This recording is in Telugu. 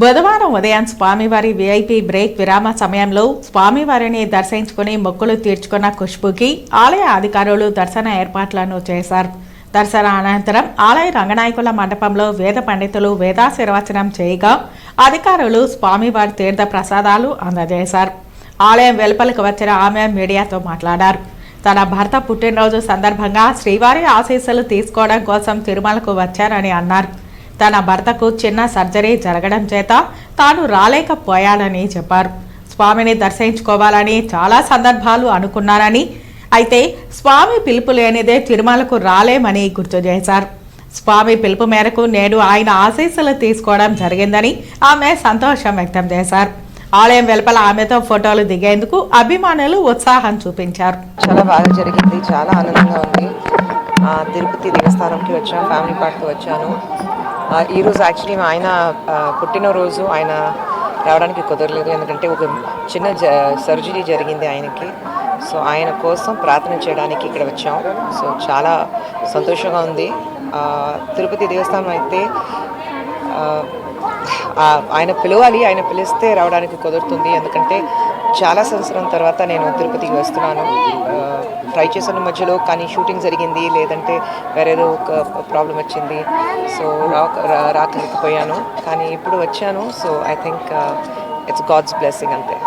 బుధవారం ఉదయం స్వామివారి వీఐపీ బ్రేక్ విరామ సమయంలో స్వామివారిని దర్శించుకుని మొక్కులు తీర్చుకున్న ఖుష్బుకి ఆలయ అధికారులు దర్శన ఏర్పాట్లను చేశారు. దర్శన అనంతరం ఆలయ రంగనాయకుల మండపంలో వేద పండితులు వేదాశీర్వచనం చేయగా అధికారులు స్వామివారి తీర్థ ప్రసాదాలు అందజేశారు. ఆలయం వెలుపలకు వచ్చిన ఆమె మీడియాతో మాట్లాడారు. తన భర్త పుట్టినరోజు సందర్భంగా శ్రీవారి ఆశీస్సులు తీసుకోవడం కోసం తిరుమలకు వచ్చారని అన్నారు. తన భర్తకు చిన్న సర్జరీ జరగడం చేత తాను రాలేకపోయానని చెప్పారు. స్వామిని దర్శించుకోవాలని చాలా సందర్భాలు అనుకున్నారని అయితే స్వామి పిలుపు లేనిదే తిరుమలకు రాలేమని గుర్తు చేశారు. స్వామి పిలుపు మేరకు నేడు ఆయన ఆశీస్సులు తీసుకోవడం జరిగిందని ఆమె సంతోషం వ్యక్తం చేశారు. ఆలయం వెలుపల ఆమెతో ఫోటోలు దిగేందుకు అభిమానులు ఉత్సాహం చూపించారు. చాలా బాగా జరిగింది చాలా ఆనందంగా ఉంది. తిరుపతి దేవస్థానంకి వచ్చాను ఫ్యామిలీ పార్ట్తో వచ్చాను. ఈరోజు యాక్చువల్లీ ఆయన పుట్టినరోజు ఆయన రావడానికి కుదరలేదు. ఎందుకంటే ఒక చిన్న జ సర్జరీ జరిగింది ఆయనకి. సో ఆయన కోసం ప్రార్థన చేయడానికి ఇక్కడ వచ్చాం. సో చాలా సంతోషంగా ఉంది. తిరుపతి దేవస్థానం అయితే ఆయన పిలవాలి ఆయన పిలిస్తే రావడానికి కుదురుతుంది. ఎందుకంటే చాలా సంవత్సరం తర్వాత నేను తిరుపతికి వస్తున్నాను. ట్రై చేసిన మధ్యలో కానీ షూటింగ్ జరిగింది. లేదంటే వేరేదో ఒక ప్రాబ్లం వచ్చింది. సో రాక రా- కానీ ఇప్పుడు వచ్చాను. So I think it's God's blessing అంతే.